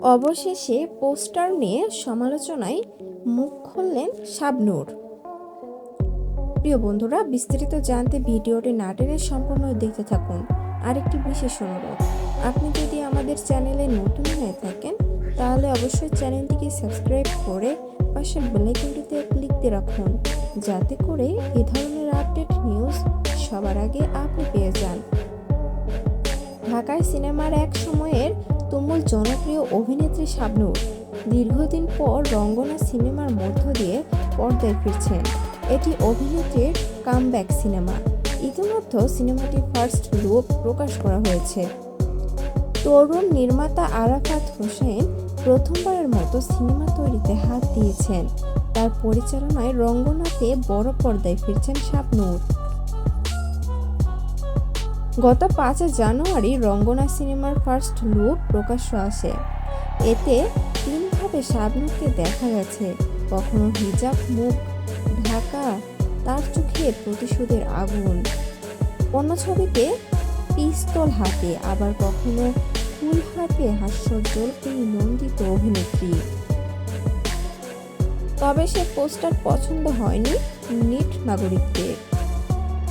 অবশেষে পোস্টার নিয়ে সমালোচনায় মুখ খুললেন শাবনূর। প্রিয় বন্ধুরা, বিস্তারিত জানতে ভিডিওটি না টেনে সম্পূর্ণ দেখতে থাকুন। আরেকটি বিশেষ অনুরোধ, আপনি যদি আমাদের চ্যানেলে নতুন হয়ে থাকেন, তাহলে অবশ্যই চ্যানেলটিকে সাবস্ক্রাইব করে পাশের বেলাইকনটিতে ক্লিক দিয়ে রাখুন, যাতে করে এ ধরনের আপডেট নিউজ সবার আগে আপনি পেয়ে যান। ঢাকায় সিনেমার এক সময়ের তুমুল জনপ্রিয় অভিনেত্রী শাবনূর দীর্ঘদিন পর রঙ্গনা সিনেমার মধ্য দিয়ে পর্দায় ফিরছেন। এটি অভিনেত্রীর কামব্যাক সিনেমা ইতিমধ্যে সিনেমাটির ফার্স্ট লুক প্রকাশ করা হয়েছে। তরুণ নির্মাতা আরাফাত হোসেন প্রথমবারের মতো সিনেমা তৈরিতে হাত দিয়েছেন। তার পরিচালনায় রঙ্গনাতে বড় পর্দায় ফিরছেন শাবনূর। গত পাঁচই জানুয়ারি রঙ্গনা সিনেমার ফার্স্ট লুক প্রকাশ্য আসে। এতে তিনভাবে শাবনূরকে দেখা গেছে। কখনো হিজাব, মুখ, ঢাকা, তার চোখে প্রতিশোধের আগুন। অন্য ছবিতে পিস্তল হাতে, আবার কখনো ফুল হাতে হাস্যোজ্জ্বলকে নন্দিত অভিনেত্রী। তবে সে পোস্টার পছন্দ হয়নি নিট নাগরিকদের।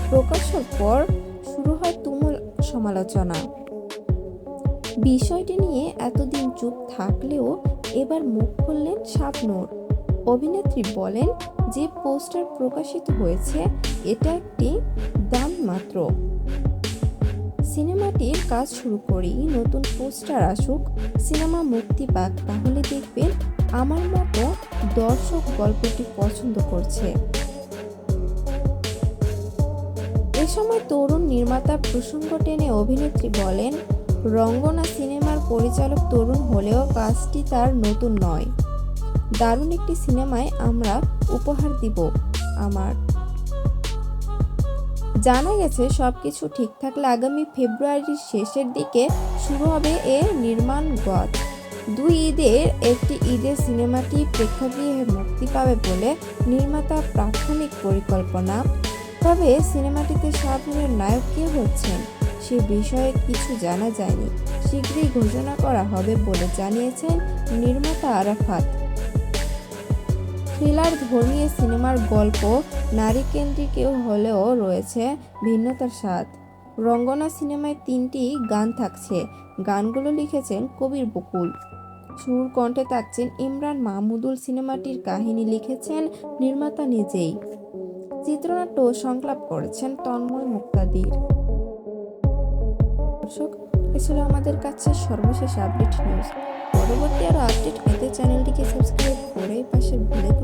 প্রকাশের পর শুরু হয় তুমুল সমালোচনা। বিষয়টি নিয়ে এতদিন চুপ থাকলেও এবার মুখ খুললেন শাবনূর। অভিনেত্রী বলেন যে পোস্টার প্রকাশিত হয়েছে, এটা একটি দাম মাত্র। সিনেমাটির কাজ শুরু করি, নতুন পোস্টার আসুক, সিনেমা মুক্তি পাক, তাহলে দেখবেন আমার মতো দর্শক গল্পটি পছন্দ করছে। সময় তরুণ নির্মাতা প্রসঙ্গ টেনে অভিনেত্রী বলেন, রঙ্গনা সিনেমার পরিচালক তরুণ হলেও কাজটি তার নতুন নয়। দারুণ একটি সিনেমায় আমরা উপহার দিব আমার। জানা গেছে সবকিছু ঠিক থাকলে আগামী ফেব্রুয়ারির শেষের দিকে শুরু হবে এ নির্মাণ গত। দুই ঈদের একটি ঈদের সিনেমাটি প্রেক্ষাগৃহে মুক্তি পাবে বলে নির্মাতা প্রাথমিক পরিকল্পনা। তবে সিনেমাটিতে শাবনুরের নায়ক কে হচ্ছেন সে বিষয়ে কিছু জানা যায়নি। শীঘ্রই ঘোষণা করা হবে বলে জানিয়েছেন নির্মাতা আরাফাত। থ্রিলার ধর্মীয় সিনেমার গল্প নারী কেন্দ্রিকেও হলেও রয়েছে ভিন্নতার স্বাদ। রঙ্গনা সিনেমায় তিনটি গান থাকছে। গানগুলো লিখেছেন কবির বকুল। সুর কণ্ঠে থাকছেন ইমরান মাহমুদুল সিনেমাটির কাহিনী লিখেছেন নির্মাতা নিজেই। চিত্রনাট্য সংলাপ করেছেন তন্ময় মুক্তাদির। দর্শক, এ ছিল আমাদের কাছে সর্বশেষ আপডেট নিউজ পরবর্তী আরও আপডেট পেতে চ্যানেলটিকে সাবস্ক্রাইব করে পাশে বেলাইকনটিতে